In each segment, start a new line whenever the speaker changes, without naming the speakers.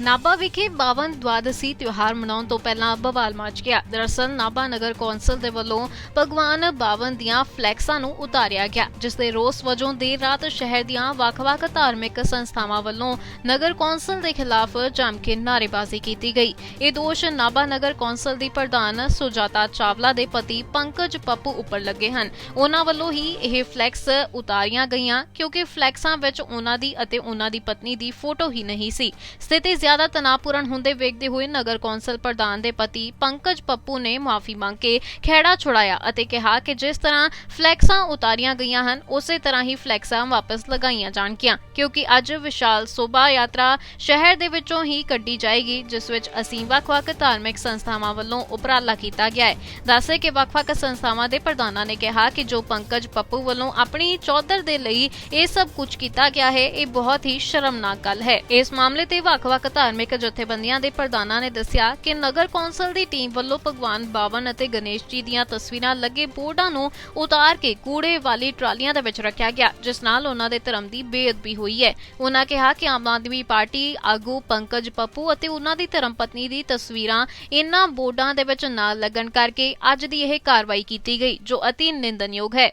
ਨਾਭਾ ਵਿਖੇ 52 ਦਵਾਦਸੀ ਤਿਉਹਾਰ ਮਨਾਉਣ ਤੋਂ ਪਹਿਲਾਂ ਬਵਾਲ ਮਚ ਗਿਆ। ਦਰਅਸਲ, ਨਾਭਾ ਨਗਰ ਕੌਂਸਲ ਦੇ ਵੱਲੋਂ ਭਗਵਾਨ 52 ਦੀਆਂ ਫਲੈਕਸਾਂ ਨੂੰ ਉਤਾਰਿਆ ਗਿਆ, ਜਿਸ ਦੇ ਰੋਸ ਵਜੋਂ ਦੇਰ ਰਾਤ ਸ਼ਹਿਰ ਦੀਆਂ ਵੱਖ-ਵੱਖ ਧਾਰਮਿਕ ਸੰਸਥਾਵਾਂ ਵੱਲੋਂ ਨਗਰ ਕੌਂਸਲ ਦੇ ਖਿਲਾਫ ਜੰਮ ਕੇ ਨਾਅਰੇਬਾਜ਼ੀ ਕੀਤੀ ਗਈ। ਇਹ ਦੋਸ਼ ਨਾਭਾ ਨਗਰ ਕੌਂਸਲ ਦੀ ਪ੍ਰਧਾਨ ਸੁਜਾਤਾ ਚਾਵਲਾ ਦੇ ਪਤੀ ਪੰਕਜ ਪੱਪੂ ਉੱਪਰ ਲੱਗੇ ਹਨ। ਉਹਨਾਂ ਵੱਲੋਂ ਹੀ ਇਹ ਫਲੈਕਸ ਉਤਾਰੀਆਂ ਗਈਆਂ, ਕਿਉਂਕਿ ਫਲੈਕਸਾਂ ਵਿੱਚ ਉਹਨਾਂ ਦੀ ਅਤੇ ਉਹਨਾਂ ਦੀ ਪਤਨੀ ਦੀ ਫੋਟੋ ਹੀ ਨਹੀਂ ਸੀ। ਸਥਿਤੀ ਜ਼ਿਆਦਾ ਤਣਾਅਪੂਰਨ ਹੁੰਦੇ ਵੇਖਦੇ ਹੋਏ ਨਗਰ ਕੌਂਸਲ ਪ੍ਰਧਾਨ ਦੇ ਪਤੀ ਪੰਕਜ ਪੱਪੂ ਨੇ ਮਾਫੀ ਮੰਗ ਕੇ ਖਹਿੜਾ ਛੁਡਾਇਆ ਅਤੇ ਕਿਹਾ ਕਿ ਜਿਸ ਤਰ੍ਹਾਂ ਫਲੈਕਸਾਂ ਉਤਾਰੀਆਂ ਗਈਆਂ ਹਨ, ਉਸੇ ਤਰ੍ਹਾਂ ਹੀ ਫਲੈਕਸਾਂ ਵਾਪਸ ਲਗਾਈਆਂ ਜਾਣਗੀਆਂ, ਕਿਉਂਕਿ ਅੱਜ ਵਿਸ਼ਾਲ ਸ਼ੋਭਾ ਯਾਤਰਾ ਸ਼ਹਿਰ ਦੇ ਵਿੱਚੋਂ ਹੀ ਕੱਢੀ ਜਾਏਗੀ, ਜਿਸ ਵਿੱਚ ਅਸੀਂ ਵੱਖ-ਵੱਖ ਧਾਰਮਿਕ ਸੰਸਥਾਵਾਂ ਵੱਲੋਂ ਉਪਰਾਲਾ ਕੀਤਾ ਗਿਆ ਹੈ। ਦੱਸੇ ਕਿ ਵੱਖ-ਵੱਖ ਸੰਸਥਾਵਾਂ ਦੇ ਪ੍ਰਧਾਨਾਂ ਨੇ ਕਿਹਾ ਕਿ ਜੋ ਪੰਕਜ ਪੱਪੂ ਵੱਲੋਂ ਆਪਣੀ ਚੌਧਰ ਦੇ ਲਈ ਇਹ ਸਭ ਕੁਝ ਕੀਤਾ ਗਿਆ ਹੈ, ਇਹ ਬਹੁਤ ਹੀ ਸ਼ਰਮਨਾਕ ਗੱਲ ਹੈ। ਇਸ ਮਾਮਲੇ ਤੇ ਵੱਖ-ਵੱਖ ਧਾਰਮਿਕ ਜਥੇਬੰਦੀਆਂ ਦੇ ਪ੍ਰਧਾਨਾਂ ਨੇ ਦੱਸਿਆ ਕਿ ਨਗਰ ਕੌਂਸਲ ਦੀ ਟੀਮ ਵੱਲੋਂ ਭਗਵਾਨ ਬਾਵਨ ਅਤੇ ਗਣੇਸ਼ ਜੀ ਦੀਆਂ ਤਸਵੀਰਾਂ ਲੱਗੇ ਬੋਰਡਾਂ ਨੂੰ ਉਤਾਰ ਕੇ ਕੂੜੇ ਵਾਲੀ ਟਰਾਲੀਆਂ ਦੇ ਵਿੱਚ ਰੱਖਿਆ ਗਿਆ, ਜਿਸ ਨਾਲ ਉਹਨਾਂ ਦੇ ਧਰਮ ਦੀ ਬੇਅਦਬੀ ਹੋਈ ਹੈ। ਉਹਨਾਂ ਕਿਹਾ ਕਿ ਆਮ ਆਦਮੀ ਪਾਰਟੀ, ਆਗੂ ਪੰਕਜ ਪੱਪੂ ਅਤੇ ਉਹਨਾਂ ਦੀ ਧਰਮ ਪਤਨੀ ਦੀ ਤਸਵੀਰਾਂ ਇਨ੍ਹਾਂ ਬੋਰਡਾਂ ਦੇ ਵਿੱਚ ਨਾ ਲੱਗਣ ਕਰਕੇ ਅੱਜ ਦੀ ਇਹ ਕਾਰਵਾਈ ਕੀਤੀ ਗਈ, ਜੋ ਅਤੀ ਨਿੰਦਨਯੋਗ ਹੈ।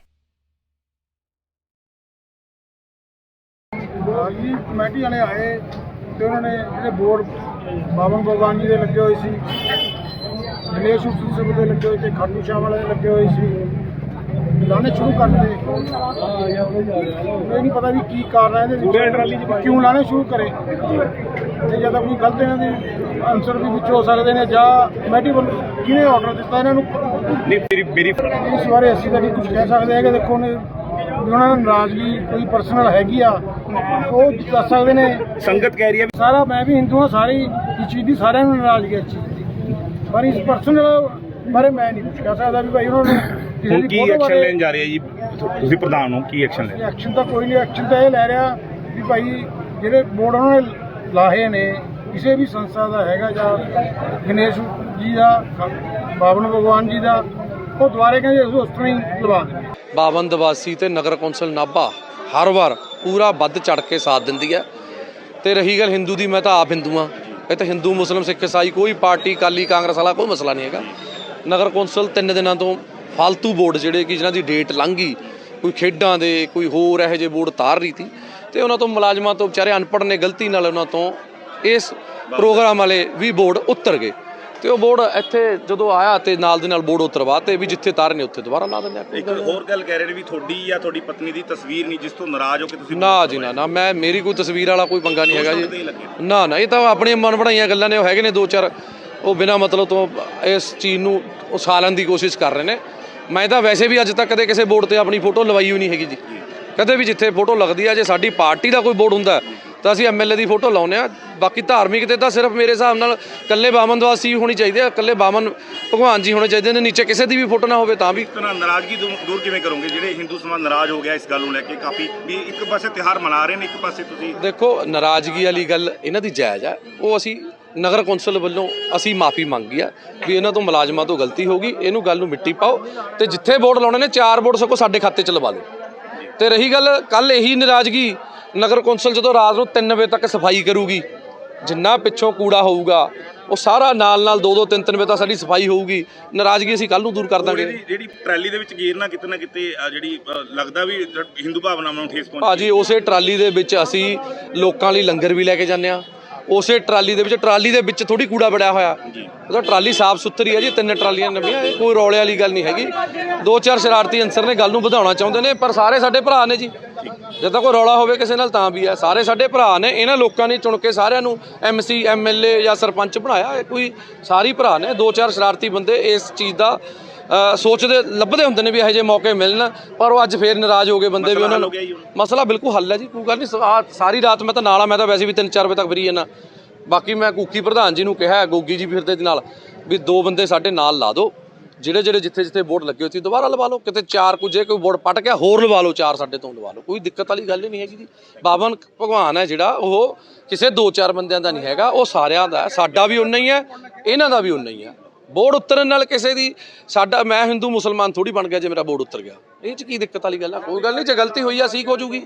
ਕਮੇਟੀ ਵਾਲੇ ਆਏ ਤੇ ਉਹਨਾਂ ਨੇ ਜਿਹੜੇ ਬੋਰਡ ਬਾਬਨ ਭਗਵਾਨ ਜੀ ਦੇ ਲੱਗੇ ਹੋਏ ਸੀ ਗਣੇਸ਼ ਉਤਸਵ ਦੇ ਲੱਗੇ ਹੋਏ ਤੇ ਖਾਟੂ ਸ਼ਾਹ ਵਾਲੇ ਦੇ ਲੱਗੇ ਹੋਏ ਸੀ ਲਾਣੇ ਸ਼ੁਰੂ ਕਰ ਦਿੱਤੇ ਇਹ ਨਹੀਂ ਪਤਾ ਵੀ ਕੀ ਕਾਰਨ ਹੈ ਇਹਦੇ ਵਿੱਚ। ਕਿਉਂ ਲਾਣੇ ਸ਼ੁਰੂ ਕਰੇ? ਤੇ ਜਦੋਂ ਕੋਈ ਗਲਤ ਇਹਨਾਂ ਦੇ ਆਨਸਰ ਵੀ ਵਿੱਚ ਹੋ ਸਕਦੇ ਨੇ ਜਾਂ ਕਮੇਟੀ ਵੱਲੋਂ ਕਿਹਨੇ ਆਰਡਰ ਦਿੱਤਾ ਇਹਨਾਂ ਨੂੰ?
ਨਹੀਂ ਮੇਰੀ ਮੇਰੀ
ਇਸ ਬਾਰੇ ਅਸੀਂ ਤਾਂ ਨਹੀਂ ਕੁਝ ਕਹਿ ਸਕਦੇ ਹੈਗੇ ਦੇਖੋ ਨੇ ਵੀ ਉਹਨਾਂ ਨਾਲ ਨਾਰਾਜ਼ਗੀ ਕੋਈ ਪਰਸਨਲ ਹੈਗੀ ਆ ਉਹ ਦੱਸ ਸਕਦੇ ਨੇ।
ਸੰਗਤ ਕਹਿ ਰਹੀ ਹੈ
ਸਾਰਾ ਮੈਂ ਵੀ ਹਿੰਦੂ ਹਾਂ ਸਾਰੀ ਇਸ ਚੀਜ਼ ਦੀ ਸਾਰਿਆਂ ਨੂੰ ਨਾਰਾਜ਼ਗੀ ਇਸ ਚੀਜ਼ ਦੀ। ਪਰ ਇਸ ਪਰਸਨਲ ਬਾਰੇ ਮੈਂ ਨਹੀਂ ਕੁਝ ਕਹਿ ਸਕਦਾ ਵੀ ਭਾਈ ਉਹਨਾਂ ਨੂੰ
ਹੁਣ ਕੀ ਐਕਸ਼ਨ ਲੈਣ ਜਾ ਰਹੇ ਆ ਜੀ? ਤੁਸੀਂ ਪ੍ਰਧਾਨ ਹੋ ਕੀ ਐਕਸ਼ਨ ਲੈਣਾ?
ਐਕਸ਼ਨ ਤਾਂ ਕੋਈ ਨਹੀਂ ਐਕਸ਼ਨ ਤਾਂ ਇਹ ਲੈ ਰਿਹਾ ਵੀ ਭਾਈ ਜਿਹੜੇ ਬੋਰਡ ਉਹਨਾਂ ਨੇ ਲਾਹੇ ਨੇ ਕਿਸੇ ਵੀ ਸੰਸਥਾ ਦਾ ਹੈਗਾ ਜਾਂ ਗਣੇਸ਼ ਜੀ ਦਾ ਬਾਬਨ ਭਗਵਾਨ ਜੀ ਦਾ ਉਹ ਦੁਆਰੇ ਕਹਿੰਦੇ ਅਸੀਂ ਉਸ ਤਰ੍ਹਾਂ ਹੀ ਲਵਾ ਦੇਣਾ
ਬਾਵਨ ਦਵਾਸੀ ਤੇ ਨਗਰ ਕੌਂਸਲ ਨਾਭਾ ਹਰ ਵਾਰ ਪੂਰਾ ਵੱਧ ਚੜ ਕੇ ਸਾਥ ਦਿੰਦੀ ਹੈ। ਤੇ ਰਹੀ ਗੱਲ ਹਿੰਦੂ ਦੀ, ਮੈਂ ਤਾਂ ਆਪ ਹਿੰਦੂ ਹਾਂ। ਇਹ ਤਾਂ ਹਿੰਦੂ, ਮੁਸਲਮ, ਸਿੱਖ ਇਸਾਈ ਕੋਈ ਪਾਰਟੀ ਕਾਲੀ ਕਾਂਗਰਸ ਵਾਲਾ ਕੋਈ ਮਸਲਾ ਨਹੀਂ ਹੈਗਾ। ਨਗਰ ਕੌਂਸਲ ਤਿੰਨ ਦਿਨਾਂ ਤੋਂ ਫालतू ਬੋਰਡ ਜਿਹੜੇ ਕਿ ਜਿਨ੍ਹਾਂ ਦੀ ਡੇਟ ਲੰਘ ਗਈ, ਕੋਈ ਖੇਡਾਂ ਦੇ, ਕੋਈ ਹੋਰ ਇਹੋ ਜਿਹੇ ਬੋਰਡ ਤਾਰ ਰਹੀ ਸੀ। ਤੇ ਉਹਨਾਂ ਤੋਂ ਮੁਲਾਜ਼ਮਾਂ ਤੋਂ ਵਿਚਾਰੇ ਅਨਪੜ੍ਹ ਨੇ ਗਲਤੀ ਨਾਲ ਉਹਨਾਂ ਤੋਂ ਇਸ ਪ੍ਰੋਗਰਾਮ ਵਾਲੇ ਵੀ ਬੋਰਡ ਉਤਰ ਗਏ। ਤੇ ਉਹ ਬੋਰਡ ਇੱਥੇ ਜਦੋਂ ਆਇਆ ਤੇ ਨਾਲ ਦੇ ਨਾਲ ਬੋਰਡ ਉਤਰਵਾਤੇ ਵੀ ਜਿੱਥੇ ਤਾਰ ਨੇ ਉੱਥੇ ਦੁਬਾਰਾ ਲਾ ਦਿੰਦੇ ਆ।
ਇੱਕ ਹੋਰ ਗੱਲ ਕਹਿ ਰਹੇ ਨੇ ਵੀ ਤੁਹਾਡੀ ਜਾਂ ਤੁਹਾਡੀ ਪਤਨੀ ਦੀ ਤਸਵੀਰ ਨਹੀਂ ਜਿਸ ਤੋਂ ਨਾਰਾਜ਼ ਹੋ ਕੇ ਤੁਸੀਂ
ਨਾ ਜੀ ਨਾ ਨਾ ਮੈਂ ਮੇਰੀ ਕੋਈ ਤਸਵੀਰ ਵਾਲਾ ਕੋਈ ਪੰਗਾ ਨਹੀਂ ਹੈਗਾ ਜੀ। ਨਾ ਨਾ ਇਹ ਤਾਂ ਆਪਣੀਆਂ ਮਨ ਬਣਾਈਆਂ ਗੱਲਾਂ ਨੇ ਉਹ ਹੈਗੇ ਨੇ ਦੋ ਚਾਰ। ਉਹ ਬਿਨਾ ਮਤਲਬ ਤੋਂ ਇਸ ਚੀਜ਼ ਨੂੰ ਉਸਾਲਣ ਦੀ ਕੋਸ਼ਿਸ਼ ਕਰ ਰਹੇ ਨੇ। ਮੈਂ ਤਾਂ ਵੈਸੇ ਵੀ ਅੱਜ ਤੱਕ ਕਦੇ ਕਿਸੇ ਬੋਰਡ ਤੇ ਆਪਣੀ ਫੋਟੋ ਲਵਾਈ ਹੋਈ ਨਹੀਂ ਹੈਗੀ ਜੀ। ਕਦੇ ਵੀ ਜਿੱਥੇ ਫੋਟੋ ਲੱਗਦੀ ਆ ਜੇ ਸਾਡੀ ਪਾਰਟੀ ਦਾ ਕੋਈ ਬੋਰਡ ਹੁੰਦਾ ਤਾਂ ਅਸੀਂ ਐਮਐਲਏ ਦੀ ਫੋਟੋ ਲਾਉਂਦੇ ਆ ਬਾਕੀ ਧਾਰਮਿਕ ਤੇ ਤਾਂ ਸਿਰਫ ਮੇਰੇ ਹਿਸਾਬ ਨਾਲ ਇਕੱਲੇ ਬਾਮਨ ਦਵਾਸੀ ਹੋਣੀ ਚਾਹੀਦੀ ਆ ਇਕੱਲੇ ਬਾਮਨ ਭਗਵਾਨ ਜੀ ਹੋਣੇ ਚਾਹੀਦੇ ਨੇ। ਨੀਚੇ ਕਿਸੇ ਦੀ ਵੀ ਫੋਟੋ ਨਾ ਹੋਵੇ ਤਾਂ ਵੀ।
ਤਰ੍ਹਾਂ ਨਾਰਾਜ਼ਗੀ ਦੂਰ ਕਿਵੇਂ ਕਰੋਗੇ? ਜਿਹੜੇ ਹਿੰਦੂ ਸਮਾਜ ਨਾਰਾਜ਼ ਹੋ ਗਿਆ ਇਸ ਗੱਲ ਨੂੰ ਲੈ ਕੇ ਕਾਫੀ ਵੀ ਇੱਕ ਪਾਸੇ ਤਿਹਾਰ ਮਨਾ ਰਹੇ ਨੇ ਇੱਕ ਪਾਸੇ ਤੁਸੀਂ
ਦੇਖੋ ਨਾਰਾਜ਼ਗੀ ਵਾਲੀ ਗੱਲ ਇਹਨਾਂ ਦੀ ਜਾਇਜ਼ ਆ। ਉਹ ਅਸੀਂ ਨਗਰ ਕੌਂਸਲ ਵੱਲੋਂ ਅਸੀਂ ਮਾਫੀ ਮੰਗੀ ਆ ਵੀ ਇਹਨਾਂ ਤੋਂ ਮੁਲਾਜ਼ਮਾਂ ਤੋਂ ਗਲਤੀ ਹੋ ਗਈ। ਇਹਨੂੰ ਗੱਲ ਨੂੰ ਮਿੱਟੀ ਪਾਓ ਤੇ ਜਿੱਥੇ ਵੋਟ ਲਾਉਣੇ ਨੇ ਚਾਰ ਵੋਟ ਸਗੋਂ ਸਾਡੇ ਖਾਤੇ 'ਚ ਲਵਾ ਦਿਓ। ਤੇ ਰਹੀ ਗੱਲ ਕੱਲ ਇਹੀ ਨਾਰਾਜ਼ਗੀ ਨਗਰ ਕੌਂਸਲ ਜਦੋਂ ਰਾਤ ਨੂੰ 3 ਵਜੇ ਤੱਕ ਸਫ਼ਾਈ ਕਰੂਗੀ ਜਿੰਨਾ ਪਿੱਛੋਂ ਕੂੜਾ ਹੋਊਗਾ ਉਹ ਸਾਰਾ ਨਾਲ ਨਾਲ 2-2 3-3 ਵਜੇ ਤੱਕ ਸਾਡੀ ਸਫ਼ਾਈ ਹੋਊਗੀ ਨਾਰਾਜ਼ਗੀ ਅਸੀਂ ਕੱਲ ਨੂੰ ਦੂਰ ਕਰ ਦਾਂਗੇ।
ਜਿਹੜੀ ਟਰੈਲੀ ਦੇ ਵਿੱਚ ਗੇਰਨਾ ਕਿਤੇ ਨਾ ਕਿਤੇ ਜਿਹੜੀ ਲੱਗਦਾ ਵੀ ਹਿੰਦੂ ਭਾਵਨਾਵਾਂ ਨੂੰ ਠੇਸ ਪਹੁੰਚੀ।
ਭਾਜੀ ਉਸੇ ਟਰਾਲੀ ਦੇ ਵਿੱਚ ਅਸੀਂ ਲੋਕਾਂ ਲਈ ਲੰਗਰ ਵੀ ਲੈ ਕੇ ਜਾਂਦੇ ਆ ਉਸੇ ਟਰਾਲੀ ਦੇ ਵਿੱਚ ਟਰਾਲੀ ਦੇ ਵਿੱਚ ਥੋੜੀ ਕੂੜਾ ਬੜਿਆ ਹੋਇਆ। ਉਹਦਾ ਟਰਾਲੀ ਸਾਫ਼ ਸੁਥਰੀ ਹੈ ਜੀ ਤਿੰਨ ਟਰਾਲੀਆਂ ਨਵੀਆਂ ਇਹ ਕੋਈ ਰੌਲੇ ਵਾਲੀ ਗੱਲ ਨਹੀਂ ਹੈਗੀ। ਦੋ ਚਾਰ ਸ਼ਰਾਰਤੀ ਅੰਸਰ ਨੇ ਗੱਲ ਨੂੰ ਵਧਾਉਣਾ ਚਾਹੁੰਦੇ ਨੇ ਪਰ ਸਾਰੇ ਸਾਡੇ ਭਰਾ ਨੇ ਜੀ। ਜੇ ਤਾਂ ਕੋਈ ਰੌਲਾ ਹੋਵੇ ਕਿਸੇ ਨਾਲ ਤਾਂ ਵੀ ਹੈ। ਸਾਰੇ ਸਾਡੇ ਭਰਾ ਨੇ ਇਹਨਾਂ ਲੋਕਾਂ ਨੇ ਚੁਣ ਕੇ ਸਾਰਿਆਂ ਨੂੰ ਐਮਸੀ ਐਮਐਲਏ ਜਾਂ ਸਰਪੰਚ ਬਣਾਇਆ। ਇਹ ਕੋਈ ਸਾਰੀ ਭਰਾ ਨੇ ਦੋ ਚਾਰ ਸ਼ਰਾਰਤੀ ਬੰਦੇ ਇਸ ਚੀਜ਼ ਦਾ ਸੋਚਦੇ ਲੱਭਦੇ ਹੁੰਦੇ ਨੇ ਵੀ ਇਹੋ ਜਿਹੇ ਮੌਕੇ ਮਿਲਣ ਪਰ ਉਹ ਅੱਜ ਫੇਰ ਨਾਰਾਜ਼ ਹੋ ਗਏ ਬੰਦੇ ਵੀ ਉਹਨਾਂ ਨੂੰ।
ਹੋ?
ਮਸਲਾ ਬਿਲਕੁਲ ਹੱਲ ਹੈ ਜੀ ਕੋਈ ਗੱਲ ਨਹੀਂ ਸਾਰੀ ਰਾਤ ਮੈਂ ਤਾਂ ਨਾਲ ਆ ਮੈਂ ਤਾਂ ਵੈਸੇ ਵੀ 3-4 ਵਜੇ ਤੱਕ ਫਰੀ ਹਾਂ ਨਾ। ਬਾਕੀ ਮੈਂ ਕੂਕੀ ਪ੍ਰਧਾਨ ਜੀ ਨੂੰ ਕਿਹਾ ਗੋਗੀ ਜੀ ਫਿਰਦੇ ਦੇ ਨਾਲ ਵੀ ਦੋ ਬੰਦੇ ਸਾਡੇ ਨਾਲ ਲਾ ਦਿਓ। ਜਿਹੜੇ ਜਿਹੜੇ ਜਿੱਥੇ ਜਿੱਥੇ ਬੋਰਡ ਲੱਗੇ ਹੋਏ ਸੀ ਦੁਬਾਰਾ ਲਵਾ ਲਓ ਕਿਤੇ ਚਾਰ ਕੁ ਜੇ ਕੋਈ ਬੋਰਡ ਪਟ ਗਿਆ ਹੋਰ ਲਵਾ ਲਓ ਚਾਰ ਸਾਡੇ ਤੋਂ ਲਵਾ ਲਓ। ਕੋਈ ਦਿੱਕਤ ਵਾਲੀ ਗੱਲ ਹੀ ਨਹੀਂ ਹੈਗੀ ਜੀ। ਬਾਬਨ ਭਗਵਾਨ ਹੈ ਜਿਹੜਾ ਉਹ ਕਿਸੇ ਦੋ ਚਾਰ ਬੰਦਿਆਂ ਦਾ ਨਹੀਂ ਹੈਗਾ ਉਹ ਸਾਰਿਆਂ ਦਾ ਹੈ ਸਾਡਾ ਵੀ ਉਨਾ ਹੀ ਹੈ ਇਹਨਾਂ ਦਾ ਵੀ ਉਨਾ ਹੀ ਹੈ। ਬੋਰਡ ਉਤਰਨ ਨਾਲ ਕਿਸੇ ਦੀ, ਸਾਡਾ, ਮੈਂ ਹਿੰਦੂ ਮੁਸਲਮਾਨ ਥੋੜੀ ਬਣ ਗਿਆ ਜੇ ਮੇਰਾ ਬੋਰਡ ਉਤਰ ਗਿਆ। ਇਹ ਚ ਕੀ ਦਿੱਕਤ ਵਾਲੀ ਗੱਲ ਆ? ਕੋਈ ਗੱਲ ਨਹੀਂ, ਜੇ ਗਲਤੀ ਹੋਈ ਆ, ਸੀਖ ਹੋ ਜੂਗੀ।